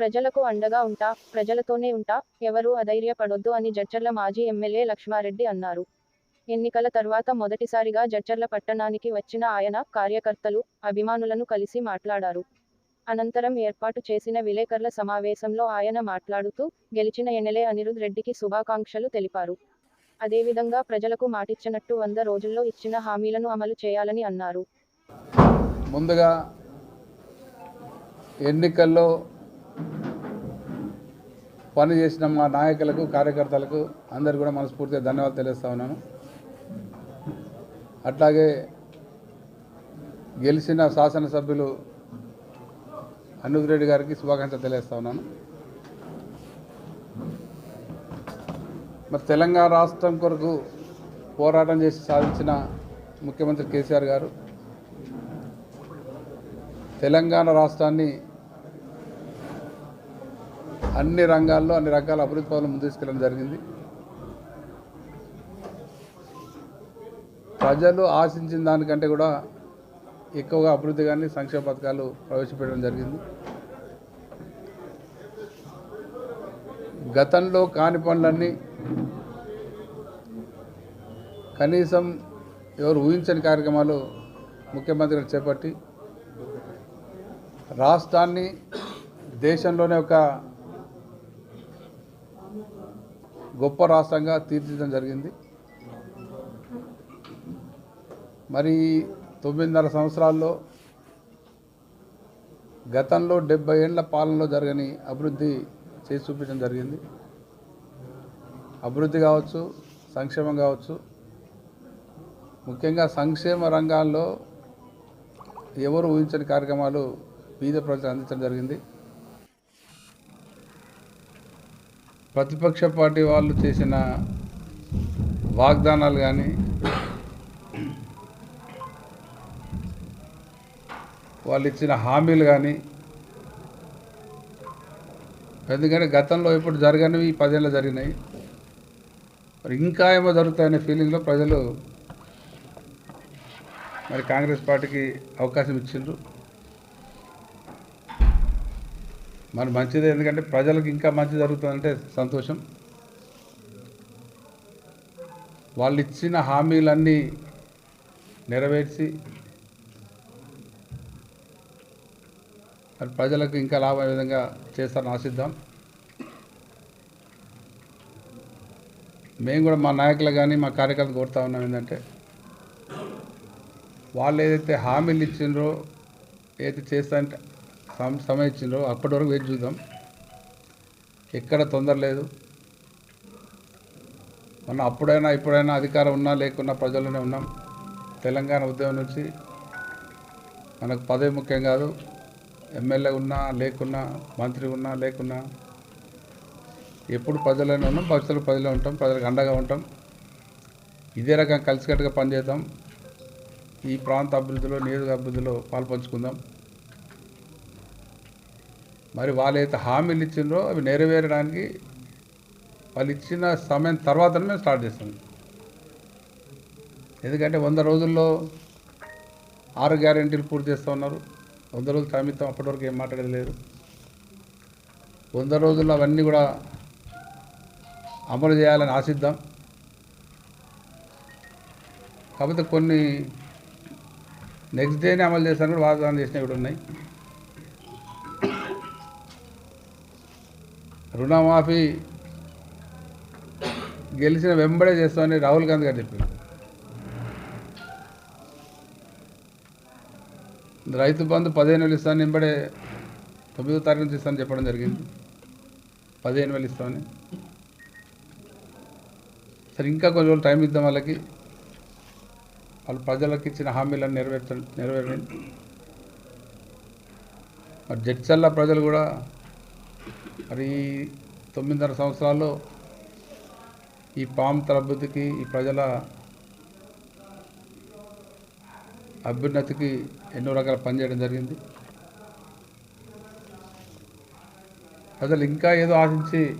ప్రజలకు అండగా ఉంటా ప్రజలతోనే ఉంటా ఎవరూ అధైర్యపడొద్దు అని జడ్చర్ల మాజీ ఎమ్మెల్యే లక్ష్మారెడ్డి అన్నారు. ఎన్నికల తర్వాత మొదటిసారిగా జడ్చర్ల పట్టణానికి వచ్చిన ఆయన కార్యకర్తలు అభిమానులను కలిసి మాట్లాడారు. అనంతరం ఏర్పాటు చేసిన విలేకరుల సమావేశంలో ఆయన మాట్లాడుతూ గెలిచిన ఎమ్మెల్యే అనిరుద్ రెడ్డికి శుభాకాంక్షలు తెలిపారు. అదేవిధంగా ప్రజలకు మాటిచ్చినట్టు వంద రోజుల్లో ఇచ్చిన హామీలను అమలు చేయాలని అన్నారు. ముందుగా ఎన్నికల్లో పని చేసిన మా నాయకులకు కార్యకర్తలకు అందరు కూడా మనస్ఫూర్తిగా ధన్యవాదాలు తెలియజేస్తా ఉన్నాను. అట్లాగే గెలిచిన శాసనసభ్యులు అనూద్రెడ్డి గారికి శుభాకాంక్షలు తెలియజేస్తా ఉన్నాను. మరి తెలంగాణ రాష్ట్రం కొరకు పోరాటం చేసి సాధించిన ముఖ్యమంత్రి కేసీఆర్ గారు తెలంగాణ రాష్ట్రాన్ని అన్ని రంగాల్లో అన్ని రకాల అభివృద్ధి పనులు ముందు తీసుకెళ్ళడం జరిగింది. ప్రజలు ఆశించిన దానికంటే కూడా ఎక్కువగా అభివృద్ధి కానీ సంక్షేమ పథకాలు ప్రవేశపెట్టడం జరిగింది. గతంలో కాని పనులన్నీ కనీసం ఎవరు ఊహించని కార్యక్రమాలు ముఖ్యమంత్రి గారు చేపట్టి రాష్ట్రాన్ని దేశంలోనే ఒక గొప్ప రాష్ట్రంగా తీర్చిదిద్దడం జరిగింది. మరి తొమ్మిదిన్నర సంవత్సరాల్లో గతంలో డెబ్బై ఏళ్ళ పాలనలో జరగని అభివృద్ధి చేసి చూపించడం జరిగింది. అభివృద్ధి కావచ్చు సంక్షేమం కావచ్చు. ముఖ్యంగా సంక్షేమ రంగాల్లో ఎవరు ఊహించని కార్యక్రమాలు బీద ప్రజలు అందించడం జరిగింది. ప్రతిపక్ష పార్టీ వాళ్ళు చేసిన వాగ్దానాలు కానీ వాళ్ళు ఇచ్చిన హామీలు కానీ ఎందుకంటే గతంలో ఇప్పుడు జరగనివి పదేళ్ళ పదేళ్ళు జరిగినాయి. మరి ఇంకా ఏమో జరుగుతాయనే ఫీలింగ్లో ప్రజలు మరి కాంగ్రెస్ పార్టీకి అవకాశం ఇచ్చిండ్రు. మరి మంచిదే ఎందుకంటే ప్రజలకు ఇంకా మంచి జరుగుతుందంటే సంతోషం. వాళ్ళు ఇచ్చిన హామీలన్నీ నెరవేర్చి మరి ప్రజలకు ఇంకా లాభం విధంగా చేస్తారని ఆశిద్దాం. మేము కూడా మా నాయకులు కానీ మా కార్యకర్తలు కోరుతా ఉన్నాం ఏంటంటే వాళ్ళు ఏదైతే హామీలు ఇచ్చిండ్రో ఏదైతే చేస్తారంటే సమ సమయం ఇచ్చిండ్రు అప్పటి వరకు వేచి చూద్దాం. ఎక్కడ తొందర లేదు. మనం అప్పుడైనా ఇప్పుడైనా అధికారం ఉన్నా లేకున్నా ప్రజల్లోనే ఉన్నాం. తెలంగాణ ఉద్యమం నుంచి మనకు పదవి ముఖ్యం కాదు. ఎమ్మెల్యే ఉన్నా లేకున్నా మంత్రి ఉన్నా లేకున్నా ఎప్పుడు ప్రజల్లోనే ఉన్నాం. భవిష్యత్తులో ప్రజలే ఉంటాం. ప్రజలకు అండగా ఉంటాం. ఇదే రకంగా కలిసికట్టుగా పనిచేద్దాం. ఈ ప్రాంత అభివృద్ధిలో నియోజక అభివృద్ధిలో పాల్పంచుకుందాం మరి వాళ్ళు అయితే హామీలు ఇచ్చిండ్రో అవి నెరవేరడానికి వాళ్ళు ఇచ్చిన సమయం తర్వాతనే మేము స్టార్ట్ చేస్తాం. ఎందుకంటే వంద రోజుల్లో ఆరు గ్యారెంటీలు పూర్తి చేస్తూ ఉన్నారు. వంద రోజులు టైం అప్పటివరకు అప్పటి వరకు ఏం మాట్లాడలేదు వంద రోజుల్లో అవన్నీ కూడా అమలు చేయాలని ఆశిద్దాం. కాకపోతే కొన్ని నెక్స్ట్ డేనే అమలు చేస్తాను కూడా వాగ్దానం చేసినవి కూడా ఉన్నాయి. రుణమాఫీ గెలిచిన వెంబడే చేస్తామని రాహుల్ గాంధీ గారు చెప్పారు. రైతు బంధు పదిహేను వేలు ఇస్తాను వెంబడే తొమ్మిదో తారీఖు నుంచి ఇస్తాను చెప్పడం జరిగింది. పదిహేను వేలు ఇస్తామని సరే ఇంకా కొంచెం రోజులు టైం ఇద్దాం వాళ్ళకి. వాళ్ళు ప్రజలకు ఇచ్చిన హామీలను నెరవేర్చ నెరవేరండి మరి జడ్చల్లా ప్రజలు కూడా మరి తొమ్మిదిన్నర సంవత్సరాల్లో ఈ పామ్ అభివృద్ధికి ఈ ప్రజల అభ్యున్నతికి ఎన్నో రకాల పనిచేయడం జరిగింది. ప్రజలు ఇంకా ఏదో ఆశించి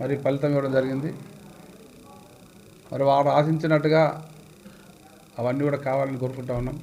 మరి ఫలితం ఇవ్వడం జరిగింది. మరి వారు ఆశించినట్టుగా అవన్నీ కూడా కావాలని కోరుకుంటా ఉన్నాం.